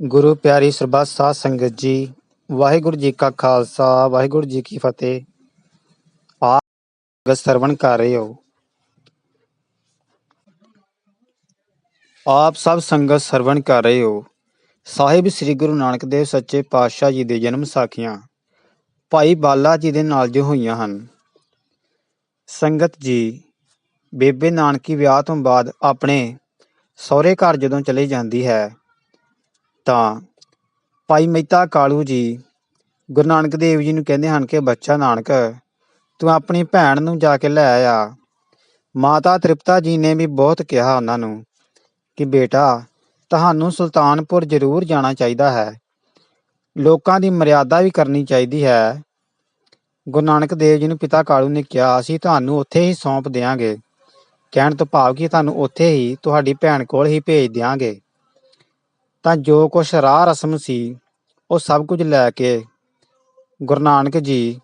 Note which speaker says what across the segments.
Speaker 1: ਗੁਰੂ ਪਿਆਰੀ ਸਰਬੱਤ ਸਾਧ ਸੰਗਤ ਜੀ, ਵਾਹਿਗੁਰੂ ਜੀ ਕਾ ਖਾਲਸਾ, ਵਾਹਿਗੁਰੂ ਜੀ ਕੀ ਫਤਿਹ। ਆਪ ਸੰਗਤ ਸਰਵਣ ਕਰ ਰਹੇ ਹੋ। ਆਪ ਸਭ ਸੰਗਤ ਸਰਵਣ ਕਰ ਰਹੇ ਹੋ। ਸਾਹਿਬ ਸ੍ਰੀ ਗੁਰੂ ਨਾਨਕ ਦੇਵ ਸੱਚੇ ਪਾਤਸ਼ਾਹ ਜੀ ਦੇ ਜਨਮ ਸਾਖੀਆਂ, ਭਾਈ ਬਾਲਾ ਜੀ ਦੇ ਨਾਲ ਜੋ ਹੋਈਆਂ ਹਨ। ਸੰਗਤ ਜੀ, ਬੇਬੇ ਨਾਨਕੀ ਵਿਆਹ ਤੋਂ ਬਾਅਦ ਆਪਣੇ ਸਹੁਰੇ ਘਰ ਜਦੋਂ ਚਲੀ ਜਾਂਦੀ ਹੈ ਤਾਂ ਭਾਈ ਮਹਿਤਾ ਕਾਲੂ ਜੀ ਗੁਰੂ ਨਾਨਕ ਦੇਵ ਜੀ ਨੂੰ ਕਹਿੰਦੇ ਹਨ ਕਿ ਬੱਚਾ ਨਾਨਕ, ਤੂੰ ਆਪਣੀ ਭੈਣ ਨੂੰ ਜਾ ਕੇ ਲੈ ਆ। ਮਾਤਾ ਤ੍ਰਿਪਤਾ ਜੀ ਨੇ ਵੀ ਬਹੁਤ ਕਿਹਾ ਉਹਨਾਂ ਨੂੰ ਕਿ ਬੇਟਾ, ਤੁਹਾਨੂੰ ਸੁਲਤਾਨਪੁਰ ਜ਼ਰੂਰ ਜਾਣਾ ਚਾਹੀਦਾ ਹੈ। ਲੋਕਾਂ ਦੀ ਮਰਿਆਦਾ ਵੀ ਕਰਨੀ ਚਾਹੀਦੀ ਹੈ। ਗੁਰੂ ਨਾਨਕ ਦੇਵ ਜੀ ਨੂੰ ਪਿਤਾ ਕਾਲੂ ਨੇ ਕਿਹਾ, ਅਸੀਂ ਤੁਹਾਨੂੰ ਉੱਥੇ ਹੀ ਸੌਂਪ ਦਿਆਂਗੇ। ਕਹਿਣ ਤੋਂ ਭਾਵ ਕਿ ਤੁਹਾਨੂੰ ਉੱਥੇ ਹੀ ਤੁਹਾਡੀ ਭੈਣ ਕੋਲ ਹੀ ਭੇਜ ਦਿਆਂਗੇ। ਤਾਂ ਜੋ ਕੁਛ ਰਾਹ ਰਸਮ ਸੀ, ਉਹ ਸਭ ਕੁਝ ਲੈ ਕੇ ਗੁਰੂ ਨਾਨਕ ਜੀ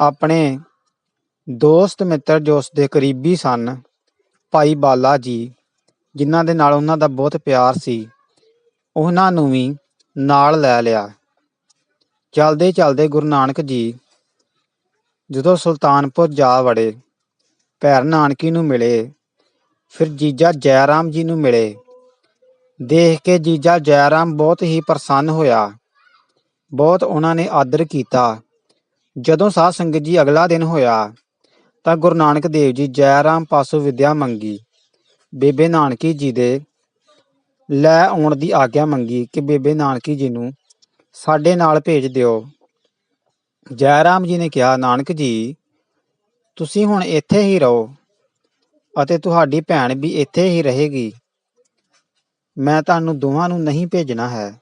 Speaker 1: ਆਪਣੇ ਦੋਸਤ ਮਿੱਤਰ ਜੋ ਉਸ ਦੇ ਕਰੀਬੀ ਸਨ, ਭਾਈ ਬਾਲਾ ਜੀ, ਜਿਨ੍ਹਾਂ ਦੇ ਨਾਲ ਉਹਨਾਂ ਦਾ ਬਹੁਤ ਪਿਆਰ ਸੀ, ਉਹਨਾਂ ਨੂੰ ਵੀ ਨਾਲ ਲੈ ਲਿਆ। ਚਲਦੇ ਚਲਦੇ ਗੁਰੂ ਨਾਨਕ ਜੀ ਜਦੋਂ ਸੁਲਤਾਨਪੁਰ ਜਾ ਵੜੇ, ਭੈਰ ਨਾਨਕੀ ਨੂੰ ਮਿਲੇ, ਫਿਰ ਜੀਜਾ ਜੈ ਰਾਮ ਜੀ ਨੂੰ ਮਿਲੇ ਦੇਖ ਕੇ ਜੀਜਾ ਜੈ ਰਾਮ ਬਹੁਤ ਹੀ ਪ੍ਰਸੰਨ ਹੋਇਆ। ਬਹੁਤ ਉਹਨਾਂ ਨੇ ਆਦਰ ਕੀਤਾ। ਜਦੋਂ ਸਾਧ ਸੰਗਤ ਜੀ ਅਗਲਾ ਦਿਨ ਹੋਇਆ, ਤਾਂ ਗੁਰੂ ਨਾਨਕ ਦੇਵ ਜੀ ਜੈ ਰਾਮ ਪਾਸੋਂ ਵਿਦਿਆ ਮੰਗੀ। ਬੇਬੇ ਨਾਨਕੀ ਜੀ ਦੇ ਲੈ ਆਉਣ ਦੀ ਆਗਿਆ ਮੰਗੀ ਕਿ ਬੇਬੇ ਨਾਨਕੀ ਜੀ ਨੂੰ ਸਾਡੇ ਨਾਲ ਭੇਜ ਦਿਓ। ਜੈ ਰਾਮ ਜੀ ਨੇ ਕਿਹਾ, ਨਾਨਕ ਜੀ, ਤੁਸੀਂ ਹੁਣ ਇੱਥੇ ਹੀ ਰਹੋ ਅਤੇ ਤੁਹਾਡੀ ਭੈਣ ਵੀ ਇੱਥੇ ਹੀ ਰਹੇਗੀ। ਮੈਂ ਤੁਹਾਨੂੰ ਦੋਵਾਂ ਨੂੰ ਨਹੀਂ ਭੇਜਣਾ ਹੈ।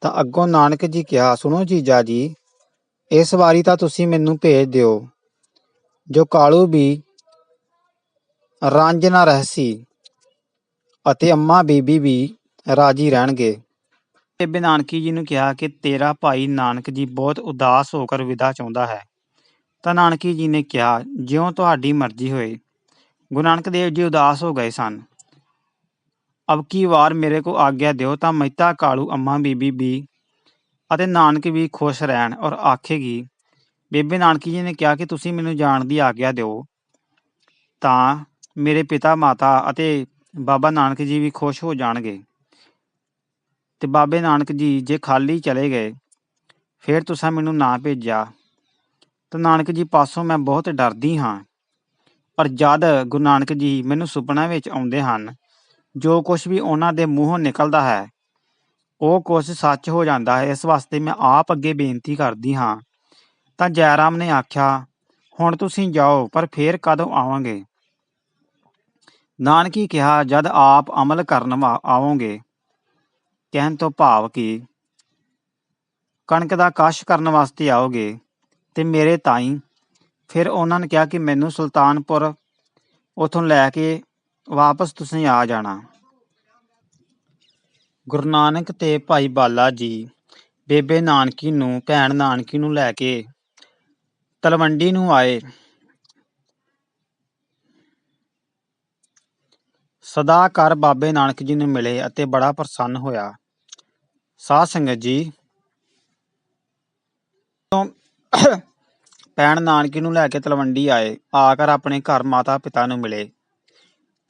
Speaker 1: ਤਾਂ ਅੱਗੋਂ ਨਾਨਕ ਜੀ ਕਿਹਾ, ਸੁਣੋ ਜੀਜਾ ਜੀ, ਇਸ ਵਾਰੀ ਤਾਂ ਤੁਸੀਂ ਮੈਨੂੰ ਭੇਜ ਦਿਓ। ਜੋ ਕਾਲੂ ਵੀ ਰਾਂਝ ਨਾ ਰਹਸੀ ਅਤੇ ਅੰਮਾ ਬੀਬੀ ਵੀ ਰਾਜੀ ਰਹਿਣਗੇ। ਬੇਬੇ ਨਾਨਕੀ ਜੀ ਨੂੰ ਕਿਹਾ ਕਿ ਤੇਰਾ ਭਾਈ ਨਾਨਕ ਜੀ ਬਹੁਤ ਉਦਾਸ ਹੋ ਕਰ ਵਿਦਾ ਚਾਹੁੰਦਾ ਹੈ। ਤਾਂ ਨਾਨਕੀ ਜੀ ਨੇ ਕਿਹਾ, ਜਿਉਂ ਤੁਹਾਡੀ ਮਰਜ਼ੀ ਹੋਏ। ਗੁਰੂ ਨਾਨਕ ਦੇਵ ਜੀ ਉਦਾਸ ਹੋ ਗਏ ਸਨ। ਅਬਕੀ ਵਾਰ ਮੇਰੇ ਕੋ ਆਗਿਆ ਦਿਓ ਤਾਂ ਮਹਿਤਾ ਕਾਲੂ ਅੰਮਾ ਬੀਬੀ ਵੀ ਅਤੇ ਨਾਨਕ ਵੀ ਖੁਸ਼ ਰਹਿਣ ਔਰ ਆਖੇਗੀ, ਬੇਬੇ ਨਾਨਕੀ ਜੀ ਨੇ ਕਿਹਾ ਕਿ ਤੁਸੀਂ ਮੈਨੂੰ ਜਾਣ ਦੀ ਆਗਿਆ ਦਿਓ। ਤਾਂ ਮੇਰੇ ਪਿਤਾ ਮਾਤਾ ਅਤੇ ਬਾਬਾ ਨਾਨਕ ਜੀ ਵੀ ਖੁਸ਼ ਹੋ ਜਾਣਗੇ। ਤੇ ਬਾਬੇ ਨਾਨਕ ਜੀ ਜੇ ਖਾਲੀ ਚਲੇ ਗਏ, ਫਿਰ ਤੁਸੀਂ ਮੈਨੂੰ ਨਾ ਭੇਜਿਆ। ਤਾਂ ਨਾਨਕ ਜੀ ਪਾਸੋਂ ਮੈਂ ਬਹੁਤ ਡਰਦੀ ਹਾਂ, ਪਰ ਜਦ ਗੁਰੂ ਨਾਨਕ ਜੀ ਮੈਨੂੰ ਸੁਪਨਾ ਵਿੱਚ ਆਉਂਦੇ ਹਨ ਜੋ ਕੁਝ ਵੀ ਉਹਨਾਂ ਦੇ ਮੂੰਹੋਂ ਨਿਕਲਦਾ ਹੈ, ਉਹ ਕੁਝ ਸੱਚ ਹੋ ਜਾਂਦਾ ਹੈ। ਇਸ ਵਾਸਤੇ ਮੈਂ ਆਪ ਅੱਗੇ ਬੇਨਤੀ ਕਰਦੀ ਹਾਂ। ਤਾਂ ਜੈਰਾਮ ਨੇ ਆਖਿਆ, ਹੁਣ ਤੁਸੀਂ ਜਾਓ, ਪਰ ਫੇਰ ਕਦੋਂ ਆਵਾਂਗੇ? ਨਾਨਕੀ ਕਿਹਾ, ਜਦ ਆਪ ਅਮਲ ਕਰਨ ਵਾ- ਆਵੋਗੇ। ਕਹਿਣ ਤੋਂ ਭਾਵ ਕਿ ਕਣਕ ਦਾ ਕਾਸ਼ ਕਰਨ ਵਾਸਤੇ ਆਓਗੇ ਤੇ ਮੇਰੇ ਤਾਈ, ਫਿਰ ਉਹਨਾਂ ਨੇ ਕਿਹਾ ਕਿ ਮੈਨੂੰ ਸੁਲਤਾਨਪੁਰ ਉਥੋਂ ਲੈ ਕੇ ਵਾਪਸ ਤੁਸੀਂ ਆ ਜਾਣਾ। ਗੁਰੂ ਨਾਨਕ ਤੇ ਭਾਈ ਬਾਲਾ ਜੀ ਬੇਬੇ ਨਾਨਕੀ ਨੂੰ, ਭੈਣ ਨਾਨਕੀ ਨੂੰ ਲੈ ਕੇ ਤਲਵੰਡੀ ਨੂੰ ਆਏ। ਸਦਾ ਕਰ ਬਾਬੇ ਨਾਨਕ ਜੀ ਨੂੰ ਮਿਲੇ ਅਤੇ ਬੜਾ ਪ੍ਰਸੰਨ ਹੋਇਆ। ਸਾਧ ਸੰਗਤ ਜੀ, ਤੋਂ ਭੈਣ ਨਾਨਕੀ ਨੂੰ ਲੈ ਕੇ ਤਲਵੰਡੀ ਆਏ। ਆ ਕਰ ਆਪਣੇ ਘਰ ਮਾਤਾ ਪਿਤਾ ਨੂੰ ਮਿਲੇ।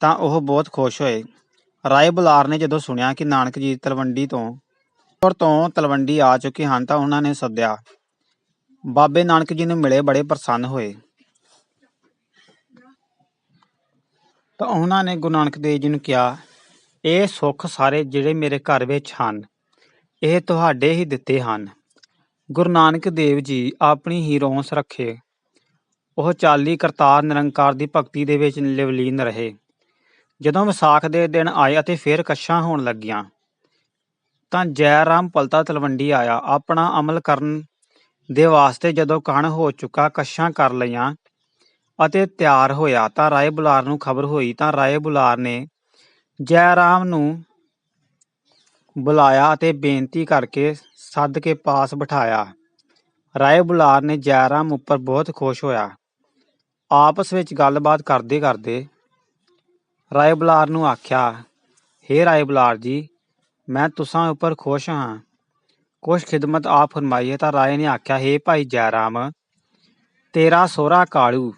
Speaker 1: ਤਾਂ ਉਹ ਬਹੁਤ ਖੁਸ਼ ਹੋਏ। ਰਾਏ ਬੁਲਾਰ ਨੇ ਜਦੋਂ ਸੁਣਿਆ ਕਿ ਨਾਨਕ ਜੀ ਤਲਵੰਡੀ ਤੋਂ, ਔਰ ਤੋਂ ਤਲਵੰਡੀ ਆ ਚੁੱਕੇ ਹਨ ਤਾਂ ਉਹਨਾਂ ਨੇ ਸੱਦਿਆ, ਬਾਬੇ ਨਾਨਕ ਜੀ ਨੂੰ ਮਿਲੇ ਬੜੇ ਪ੍ਰਸੰਨ ਹੋਏ। ਤਾਂ ਉਹਨਾਂ ਨੇ ਗੁਰੂ ਨਾਨਕ ਦੇਵ ਜੀ ਨੂੰ ਕਿਹਾ, ਇਹ ਸੁੱਖ ਸਾਰੇ ਜਿਹੜੇ ਮੇਰੇ ਘਰ ਵਿੱਚ ਹਨ, ਇਹ ਤੁਹਾਡੇ ਹੀ ਦਿੱਤੇ ਹਨ। ਗੁਰੂ ਨਾਨਕ ਦੇਵ ਜੀ ਆਪਣੀ ਹੀ ਰੋਂਸ ਰੱਖੇ। ਉਹ ਚਾਲੀ ਕਰਤਾਰ ਨਿਰੰਕਾਰ ਦੀ ਭਗਤੀ ਦੇ ਵਿੱਚ ਲਿਵਲੀਨ ਰਹੇ। ਜਦੋਂ ਵਿਸਾਖ ਦੇ ਦਿਨ ਆਏ ਅਤੇ ਫਿਰ ਕੱਛਾਂ ਹੋਣ ਲੱਗੀਆਂ, ਤਾਂ ਜੈ ਰਾਮ ਪਲਤਾ ਤਲਵੰਡੀ ਆਇਆ। ਆਪਣਾ ਅਮਲ ਕਰਨ ਦੇ ਵਾਸਤੇ ਜਦੋਂ ਕਣ ਹੋ ਚੁੱਕਾ ਕੱਛਾਂ ਕਰ ਲਈਆਂ ਅਤੇ ਤਿਆਰ ਹੋਇਆ, ਤਾਂ ਰਾਏ ਬੁਲਾਰ ਨੂੰ ਖਬਰ ਹੋਈ। ਤਾਂ ਰਾਏ ਬੁਲਾਰ ਨੇ ਜੈ ਰਾਮ ਨੂੰ ਬੁਲਾਇਆ ਅਤੇ ਬੇਨਤੀ ਕਰਕੇ ਸੱਦ ਕੇ ਪਾਸ ਬਿਠਾਇਆ। ਰਾਏ ਬੁਲਾਰ ਨੇ ਜੈ ਰਾਮ ਉੱਪਰ ਬਹੁਤ ਖੁਸ਼ ਹੋਇਆ। ਆਪਸ ਵਿੱਚ ਗੱਲਬਾਤ ਕਰਦੇ ਕਰਦੇ ਰਾਏ ਬੁਲਾਰ ਨੂੰ ਆਖਿਆ, ਹੇ ਰਾਏ ਬੁਲਾਰ ਜੀ, ਮੈਂ ਤੁਸਾਂ ਉੱਪਰ ਖੁਸ਼ ਹਾਂ। ਕੁਛ ਖਿਦਮਤ ਆਪ ਫਰਮਾਈਏ ਤਾਂ ਰਾਏ ਨੇ ਆਖਿਆ, ਹੇ ਭਾਈ ਜੈ ਰਾਮ ਤੇਰਾ ਸੋਹਰਾ ਕਾਲੂ,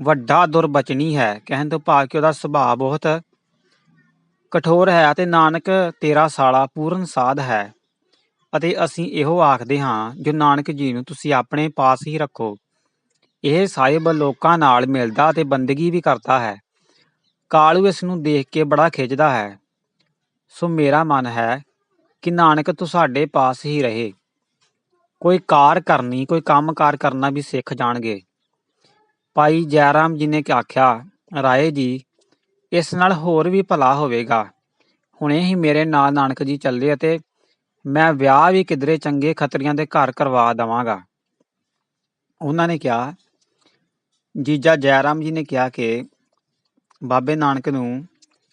Speaker 1: ਵੱਡਾ ਦੁਰਬਚਨੀ ਹੈ। ਕਹਿਣ ਤੋਂ ਭਾਵ ਕਿ ਉਹਦਾ ਸੁਭਾਅ ਬਹੁਤ ਕਠੋਰ ਹੈ ਅਤੇ ਨਾਨਕ ਤੇਰਾ ਸਾਲਾ ਪੂਰਨ ਸਾਧ ਹੈ। ਅਤੇ ਅਸੀਂ ਇਹੋ ਆਖਦੇ ਹਾਂ, ਜੋ ਨਾਨਕ ਜੀ ਨੂੰ ਤੁਸੀਂ ਆਪਣੇ ਪਾਸ ਹੀ ਰੱਖੋ। ਇਹ ਸਾਹਿਬ ਲੋਕਾਂ ਨਾਲ ਮਿਲਦਾ ਤੇ ਬੰਦਗੀ ਵੀ ਕਰਦਾ ਹੈ। ਕਾਲੂ ਇਸ ਨੂੰ ਦੇਖ ਕੇ ਬੜਾ ਖਿੱਚਦਾ ਹੈ। ਸੋ ਮੇਰਾ ਮਨ ਹੈ ਕਿ ਨਾਨਕ ਤੂੰ ਸਾਡੇ ਪਾਸ ਹੀ ਰਹੇ। ਕੋਈ ਕਾਰ ਕਰਨੀ, ਕੋਈ ਕੰਮਕਾਰ ਕਰਨਾ ਵੀ ਸਿੱਖ ਜਾਣਗੇ। ਭਾਈ ਜੈਰਾਮ ਜੀ ਨੇ ਆਖਿਆ, ਰਾਏ ਜੀ, ਇਸ ਨਾਲ ਹੋਰ ਵੀ ਭਲਾ ਹੋਵੇਗਾ। ਹੁਣੇ ਹੀ ਮੇਰੇ ਨਾਲ ਨਾਨਕ ਜੀ ਚੱਲੇ ਅਤੇ ਮੈਂ ਵਿਆਹ ਵੀ ਕਿਧਰੇ ਚੰਗੇ ਖਤਰੀਆਂ ਦੇ ਘਰ ਕਰਵਾ ਦਵਾਂਗਾ। ਉਹਨਾਂ ਨੇ ਕਿਹਾ, ਜੀਜਾ ਜੈਰਾਮ ਜੀ ਨੇ ਕਿਹਾ ਕਿ ਬਾਬੇ ਨਾਨਕ ਨੂੰ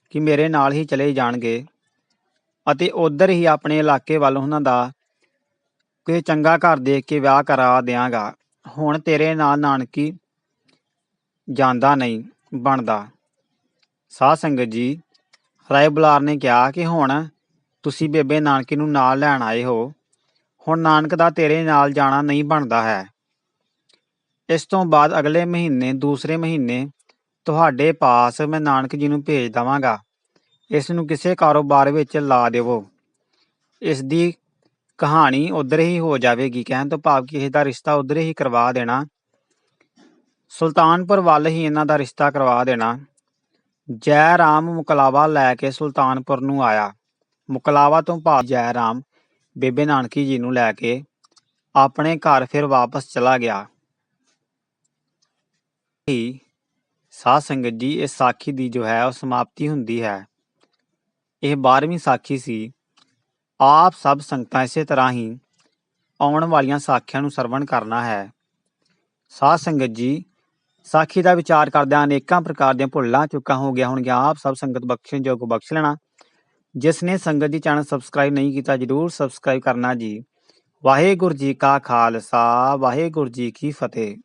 Speaker 1: ਕਿ ਮੇਰੇ ਨਾਲ ਹੀ ਚਲੇ ਜਾਣਗੇ ਅਤੇ ਉਧਰ ਹੀ ਆਪਣੇ ਇਲਾਕੇ ਵੱਲ ਉਹਨਾਂ ਦਾ ਕੋਈ ਚੰਗਾ ਘਰ ਦੇਖ ਕੇ ਵਿਆਹ ਕਰਾ ਦਿਆਂਗਾ। ਹੁਣ ਤੇਰੇ ਨਾਲ ਨਾਨਕੀ ਜਾਂਦਾ ਨਹੀਂ, ਬਣਦਾ। ਸਾਧ ਸੰਗਤ ਜੀ, ਰਾਏ ਬੁਲਾਰ ਨੇ ਕਿਹਾ ਕਿ ਹੁਣ ਤੁਸੀਂ ਬੇਬੇ ਨਾਨਕੀ ਨੂੰ ਨਾਲ ਲੈਣ ਆਏ ਹੋ। ਹੁਣ ਨਾਨਕ ਦਾ ਤੇਰੇ ਨਾਲ ਜਾਣਾ ਨਹੀਂ ਬਣਦਾ ਹੈ। ਇਸ ਤੋਂ ਬਾਅਦ ਅਗਲੇ ਮਹੀਨੇ, ਦੂਸਰੇ ਮਹੀਨੇ ਤੁਹਾਡੇ ਪਾਸ ਮੈਂ ਨਾਨਕ ਜੀ ਨੂੰ ਭੇਜ ਦਵਾਂਗਾ। ਇਸ ਨੂੰ ਕਿਸੇ ਕਾਰੋਬਾਰ ਵਿੱਚ ਲਾ ਦੇਵੋ। ਇਸ ਦੀ ਕਹਾਣੀ ਉਧਰ ਹੀ ਹੋ ਜਾਵੇਗੀ। ਕਹਿਣ ਤੋਂ ਭਾਵ ਕਿ ਇਸ ਦਾ ਰਿਸ਼ਤਾ ਉਧਰ ਹੀ ਕਰਵਾ ਦੇਣਾ। ਸੁਲਤਾਨਪੁਰ ਵੱਲ ਹੀ ਇਹਨਾਂ ਦਾ ਰਿਸ਼ਤਾ ਕਰਵਾ ਦੇਣਾ। ਜੈ ਰਾਮ ਮੁਕਲਾਵਾ ਲੈ ਕੇ ਸੁਲਤਾਨਪੁਰ ਨੂੰ ਆਇਆ। ਮੁਕਲਾਵਾ ਤੋਂ ਭਾਵ ਜੈ ਰਾਮ ਬੇਬੇ ਨਾਨਕੀ ਜੀ ਨੂੰ ਲੈ ਕੇ ਆਪਣੇ ਘਰ ਫਿਰ ਵਾਪਸ ਚਲਾ ਗਿਆ। ਸਾਧ ਸੰਗਤ ਜੀ ਇਸ ਸਾਖੀ ਦੀ ਜੋ ਹੈ, ਉਹ ਸਮਾਪਤੀ ਹੁੰਦੀ ਹੈ। ਇਹ 12ਵੀਂ ਸਾਖੀ ਸੀ। ਆਪ ਸਭ ਸੰਗਤਾਂ ਇਸੇ ਤਰ੍ਹਾਂ ਹੀ ਆਉਣ ਵਾਲੀਆਂ ਸਾਖੀਆਂ ਨੂੰ ਸਰਵਣ ਕਰਨਾ ਹੈ। ਸਾਧ ਸੰਗਤ ਜੀ, ਸਾਖੀ ਦਾ ਵਿਚਾਰ ਕਰਦਿਆਂ ਅਨੇਕਾਂ ਪ੍ਰਕਾਰ ਦੀਆਂ ਭੁੱਲਾਂ, ਚੁੱਕਾਂ ਹੋ ਗਿਆ ਹੋਣਗੀਆਂ। ਆਪ ਸਭ ਸੰਗਤ ਬਖਸ਼ਣ ਜੋਗ ਬਖਸ਼ ਲੈਣਾ। ਜਿਸ ਨੇ ਸੰਗਤ ਜੀ ਚੈਨਲ ਸਬਸਕ੍ਰਾਈਬ ਨਹੀਂ ਕੀਤਾ, ਜਰੂਰ ਸਬਸਕ੍ਰਾਈਬ ਕਰਨਾ ਜੀ। ਵਾਹਿਗੁਰੂ ਜੀ ਕਾ ਖਾਲਸਾ, ਵਾਹਿਗੁਰੂ ਜੀ ਕੀ ਫਤਿਹ।